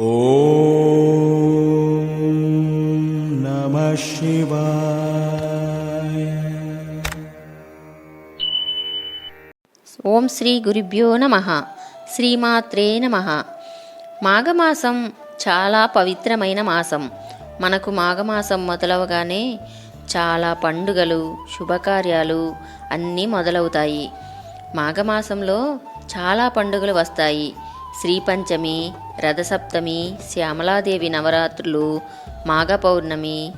నమ ఓం శ్రీ గురుభ్యో నమ. శ్రీమాత్రే నమ. మాఘమాసం చాలా పవిత్రమైన మాసం. మనకు మాఘమాసం మొదలవగానే చాలా పండుగలు శుభకార్యాలు అన్నీ మొదలవుతాయి. మాఘమాసంలో చాలా పండుగలు వస్తాయి. శ్రీపంచమి రథసప్తమి శ్యామలాదేవి నవరాత్రులు మాఘ పౌర్ణమి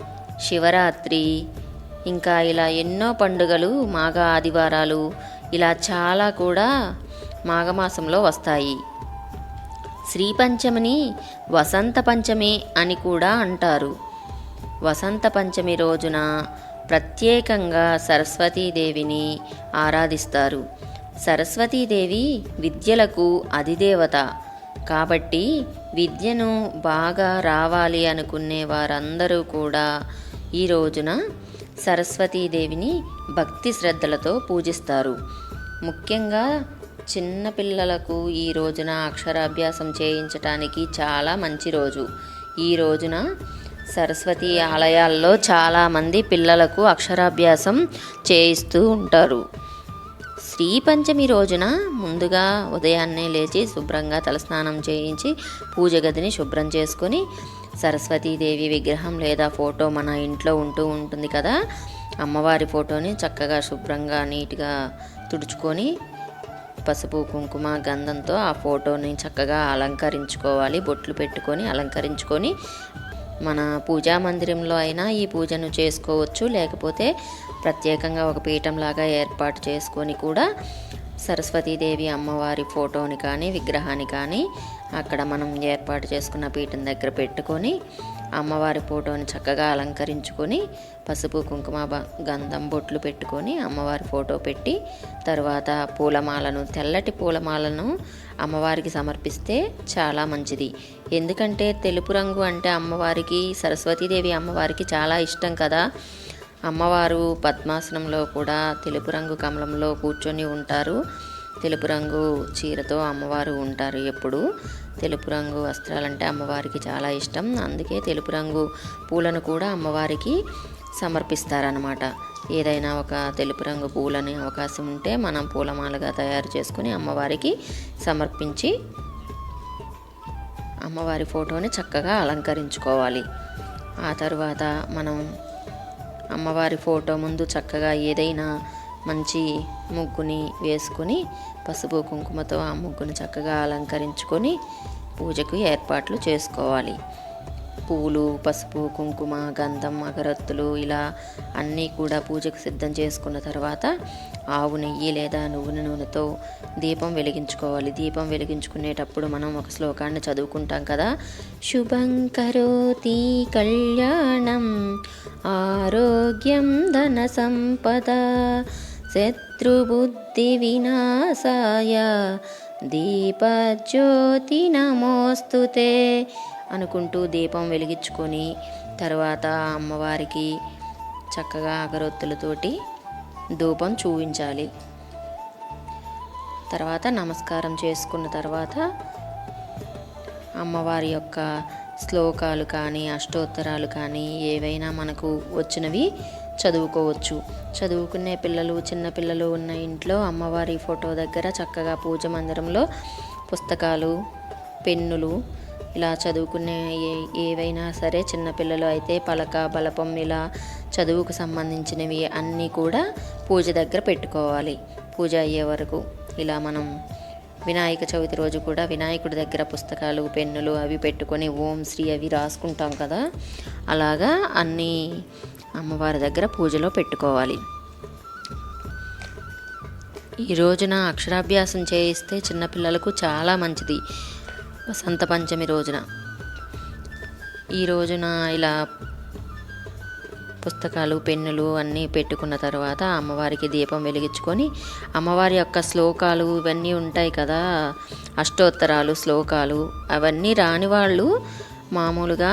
శివరాత్రి ఇంకా ఇలా ఎన్నో పండుగలు మాఘ ఆదివారాలు ఇలా చాలా కూడా మాఘమాసంలో వస్తాయి. శ్రీపంచమిని వసంత పంచమి అని కూడా అంటారు. వసంత పంచమి రోజున ప్రత్యేకంగా సరస్వతీదేవిని ఆరాధిస్తారు. సరస్వతీదేవి విద్యలకు అధిదేవత. కాబట్టి విద్యను బాగా రావాలి అనుకునే వారందరూ కూడా ఈ రోజున సరస్వతీదేవిని భక్తి శ్రద్ధలతో పూజిస్తారు. ముఖ్యంగా చిన్నపిల్లలకు ఈ రోజున అక్షరాభ్యాసం చేయించటానికి చాలా మంచి రోజు. ఈ రోజున సరస్వతి ఆలయాల్లో చాలామంది పిల్లలకు అక్షరాభ్యాసం చేయిస్తూ ఉంటారు. శ్రీ పంచమి రోజున ముందుగా ఉదయాన్నే లేచి శుభ్రంగా తలస్నానం చేయించి పూజ గదిని శుభ్రం చేసుకొని సరస్వతీదేవి విగ్రహం లేదా ఫోటో మన ఇంట్లో ఉంటూ ఉంటుంది కదా అమ్మవారి ఫోటోని చక్కగా శుభ్రంగా నీట్గా తుడుచుకొని పసుపు కుంకుమ గంధంతో ఆ ఫోటోని చక్కగా అలంకరించుకోవాలి. బొట్లు పెట్టుకొని అలంకరించుకొని మన పూజా మందిరంలో అయినా ఈ పూజను చేసుకోవచ్చు. లేకపోతే ప్రత్యేకంగా ఒక పీఠంలాగా ఏర్పాటు చేసుకొని కూడా సరస్వతీదేవి అమ్మవారి ఫోటోని కానీ విగ్రహాన్ని కానీ అక్కడ మనం ఏర్పాటు చేసుకున్న పీఠం దగ్గర పెట్టుకొని అమ్మవారి ఫోటోని చక్కగా అలంకరించుకొని పసుపు కుంకుమ బ- గంధం బొట్లు పెట్టుకొని అమ్మవారి ఫోటో పెట్టి తర్వాత పూలమాలను తెల్లటి పూలమాలను అమ్మవారికి సమర్పిస్తే చాలా మంచిది. ఎందుకంటే తెలుపు రంగు అంటే అమ్మవారికి సరస్వతీదేవి అమ్మవారికి చాలా ఇష్టం కదా. అమ్మవారు పద్మాసనంలో కూడా తెలుపు రంగు కమలంలో కూర్చొని ఉంటారు. తెలుపు రంగు చీరతో అమ్మవారు ఉంటారు ఎప్పుడు. తెలుపు రంగు వస్త్రాలంటే అమ్మవారికి చాలా ఇష్టం. అందుకే తెలుపు రంగు పూలను కూడా అమ్మవారికి సమర్పిస్తారనమాట ఏదైనా ఒక తెలుపు రంగు పూలని అవకాశం ఉంటే మనం పూలమాలగా తయారు చేసుకుని అమ్మవారికి సమర్పించి అమ్మవారి ఫోటోని చక్కగా అలంకరించుకోవాలి. ఆ తర్వాత మనం అమ్మవారి ఫోటో ముందు చక్కగా ఏదైనా మంచి ముగ్గుని వేసుకొని పసుపు కుంకుమతో ఆ ముగ్గుని చక్కగా అలంకరించుకొని పూజకు ఏర్పాట్లు చేసుకోవాలి. పూలు పసుపు కుంకుమ గంధం అగరత్తులు ఇలా అన్నీ కూడా పూజకు సిద్ధం చేసుకున్న తర్వాత ఆవు నెయ్యి లేదా నువ్వుల నూనెతో దీపం వెలిగించుకోవాలి. దీపం వెలిగించుకునేటప్పుడు మనం ఒక శ్లోకాన్ని చదువుకుంటాం కదా. శుభం కరోతి కళ్యాణం ఆరోగ్యం ధన సంపద శత్రుబుద్ధి వినాశాయ దీపజ్యోతి నమోస్తుతే అనుకుంటూ దీపం వెలిగించుకొని తర్వాత అమ్మవారికి చక్కగా అగరొత్తులతోటి ధూపం చూపించాలి. తర్వాత నమస్కారం చేసుకున్న తర్వాత అమ్మవారి యొక్క శ్లోకాలు కానీ అష్టోత్తరాలు కానీ ఏవైనా మనకు వచ్చినవి చదువుకోవచ్చు. చదువుకునే పిల్లలు చిన్నపిల్లలు ఉన్న ఇంట్లో అమ్మవారి ఫోటో దగ్గర చక్కగా పూజ మందిరంలో పుస్తకాలు పెన్నులు ఇలా చదువుకునే ఏ ఏవైనా సరే చిన్నపిల్లలు అయితే పలక బలపం ఇలా చదువుకు సంబంధించినవి అన్నీ కూడా పూజ దగ్గర పెట్టుకోవాలి. పూజ అయ్యే వరకు ఇలా మనం వినాయక చవితి రోజు కూడా వినాయకుడి దగ్గర పుస్తకాలు పెన్నులు అవి పెట్టుకొని ఓం శ్రీ అవి రాసుకుంటాం కదా. అలాగా అన్నీ అమ్మవారి దగ్గర పూజలో పెట్టుకోవాలి. ఈ రోజున అక్షరాభ్యాసం చేయిస్తే చిన్నపిల్లలకు చాలా మంచిది. వసంత పంచమి రోజున. ఈ రోజున ఇలా పుస్తకాలు పెన్నులు అన్నీ పెట్టుకున్న తర్వాత అమ్మవారికి దీపం వెలిగించుకొని అమ్మవారి యొక్క శ్లోకాలు ఇవన్నీ ఉంటాయి కదా. అష్టోత్తరాలు శ్లోకాలు అవన్నీ రాని వాళ్ళు మామూలుగా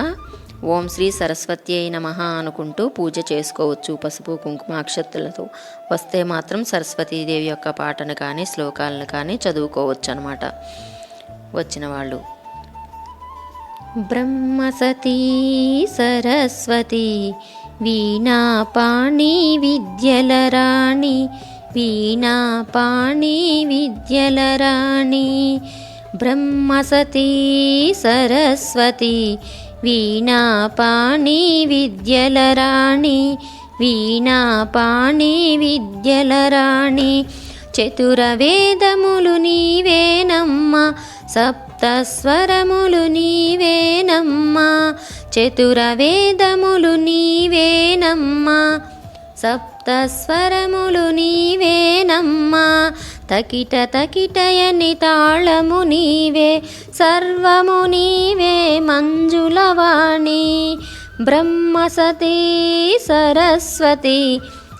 ఓం శ్రీ సరస్వతి అయి నమః అనుకుంటూ పూజ చేసుకోవచ్చు. పసుపు కుంకుమ అక్షత్తులతో వస్తే మాత్రం సరస్వతీదేవి యొక్క పాటను కానీ శ్లోకాలను కానీ చదువుకోవచ్చు అనమాట వచ్చిన వాళ్ళు బ్రహ్మసతీ సరస్వతి వీణాపాణి విద్యల రాణి వీణాపాణి విద్యల రాణి. బ్రహ్మసతీ సరస్వతి వీణాపాణి విద్యల రాణి వీణాపాణి విద్యల రాణి. చతురవేదములు నీవేనమ్మ సప్తస్వరములు నీవేనమ్మా చతురవేదములు నీవేనమ్మా సప్తస్వరములు నీవేనమ్మా తకిట తకిటయని తాళము నీవే సర్వము నీవే మంజులవాణి బ్రహ్మసతీ సరస్వతి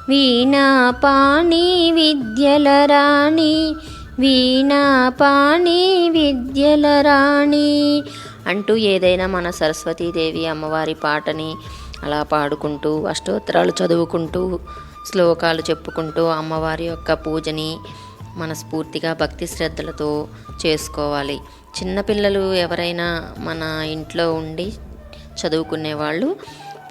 వీణాపాణి విద్యల రాణి వీణాపాణి విద్యల రాణి. అంటూ ఏదైనా మన సరస్వతీదేవి అమ్మవారి పాటని అలా పాడుకుంటూ అష్టోత్తరాలు చదువుకుంటూ శ్లోకాలు చెప్పుకుంటూ అమ్మవారి యొక్క పూజని మనస్ఫూర్తిగా భక్తి శ్రద్ధలతో చేసుకోవాలి. చిన్నపిల్లలు ఎవరైనా మన ఇంట్లో ఉండి చదువుకునే వాళ్ళు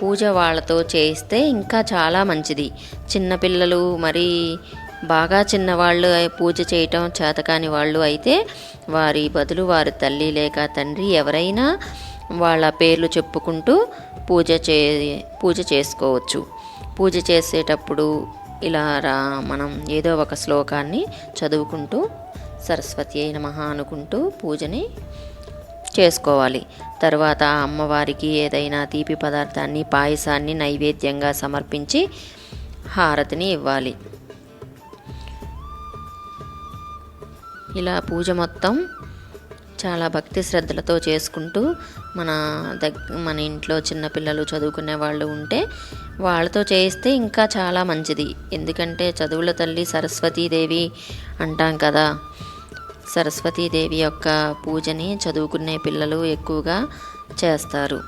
పూజ వాళ్ళతో చేయిస్తే ఇంకా చాలా మంచిది. చిన్నపిల్లలు మరి బాగా చిన్నవాళ్ళు పూజ చేయటం చేతకాని వాళ్ళు అయితే వారి బదులు వారి తల్లి లేక తండ్రి ఎవరైనా వాళ్ళ పేర్లు చెప్పుకుంటూ పూజ చే పూజ చేసుకోవచ్చు. పూజ చేసేటప్పుడు ఇలా రా మనం ఏదో ఒక శ్లోకాన్ని చదువుకుంటూ సరస్వతి అయిన మహా అనుకుంటూ పూజని చేసుకోవాలి. తర్వాత అమ్మవారికి ఏదైనా తీపి పదార్థాన్ని పాయసాన్ని నైవేద్యంగా సమర్పించి హారతిని ఇవ్వాలి. ఇలా పూజ మొత్తం చాలా భక్తి శ్రద్ధలతో చేసుకుంటూ మన దగ్ మన ఇంట్లో చిన్నపిల్లలు చదువుకునే వాళ్ళు ఉంటే వాళ్ళతో చేయిస్తే ఇంకా చాలా మంచిది. ఎందుకంటే చదువుల తల్లి సరస్వతీదేవి అంటాం కదా. సరస్వతీదేవి యొక్క పూజని చదువుకునే పిల్లలు ఎక్కువగా చేస్తారు.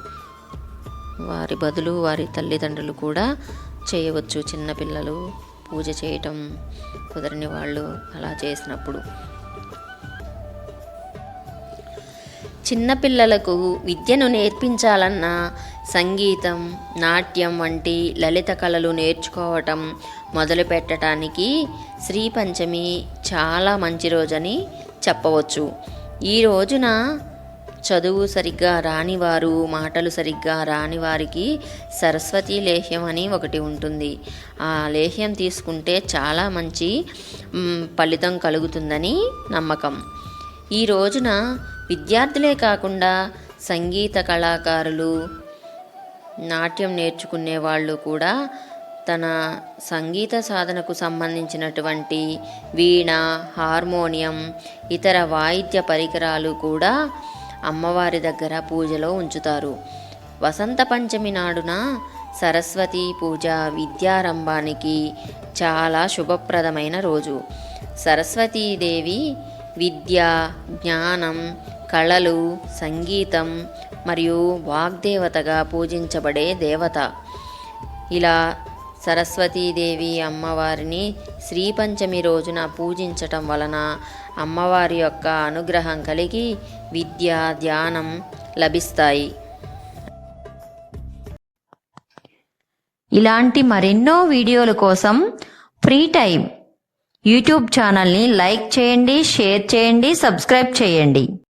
వారి బదులు వారి తల్లిదండ్రులు కూడా చేయవచ్చు. చిన్నపిల్లలు పూజ చేయటం కుదరని వాళ్ళు అలా చేసినప్పుడు. చిన్నపిల్లలకు విద్యను నేర్పించాలన్నా సంగీతం నాట్యం వంటి లలిత కళలు నేర్చుకోవటం మొదలుపెట్టడానికి శ్రీ పంచమి చాలా మంచి రోజని చెప్పవచ్చు. ఈ రోజున చదువు సరిగ్గా రాని వారు మాటలు సరిగ్గా రాని వారికి సరస్వతి లేహ్యం అని ఒకటి ఉంటుంది. ఆ లేహ్యం తీసుకుంటే చాలా మంచి ఫలితం కలుగుతుందని నమ్మకం. ఈ రోజున విద్యార్థులే కాకుండా సంగీత కళాకారులు నాట్యం నేర్చుకునే వాళ్ళు కూడా తన సంగీత సాధనకు సంబంధించినటువంటి వీణ హార్మోనియం ఇతర వాయిద్య పరికరాలు కూడా అమ్మవారి దగ్గర పూజలో ఉంచుతారు. వసంత పంచమి నాడున సరస్వతి పూజ విద్యారంభానికి చాలా శుభప్రదమైన రోజు. సరస్వతీదేవి విద్య జ్ఞానం కళలు సంగీతం మరియు వాగ్దేవతగా పూజించబడే దేవత. ఇలా సరస్వతీదేవి అమ్మవారిని శ్రీ పంచమి రోజున పూజించటం వలన అమ్మవారి యొక్క అనుగ్రహం కలిగి విద్య ధ్యానం లభిస్తాయి. ఇలాంటి మరెన్నో వీడియోల కోసం ఫ్రీ టైం యూట్యూబ్ ఛానల్ని లైక్ చేయండి షేర్ చేయండి సబ్స్క్రైబ్ చేయండి.